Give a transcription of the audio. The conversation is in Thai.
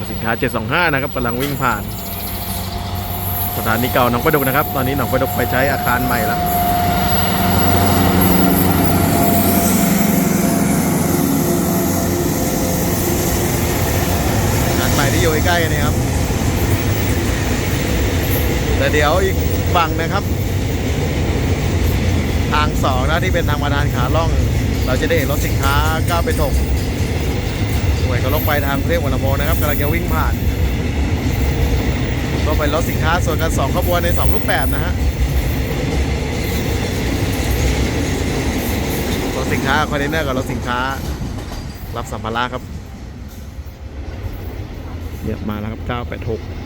งสินค้า 725 นะครับกำลังวิ่งผ่าน สถานีเก่าหนองประดุกนะครับ ตอนนี้หนองประดุกไปใช้อาคารใหม่แล้วอาคารใหม่ที่อยู่ใกล้ๆกันนี่ครับ แต่เดี๋ยวอีกฝั่งนะครับทางสองนะที่เป็นทางมาทานขาล่อง เราจะได้เห็นรถสินค้าก้าวไปถก ไปทางกรุงเทพวัลโมงนะครับกำลังจะวิ่งผ่าน ก็เป็นรถสินค้าส่วนกันสองขบวนในสองรูปแบบนะฮะรถสินค้าคอนเทนเนอร์กับรถสินค้า รับสัมภาระครับเนี่ยมาแล้วครับ 986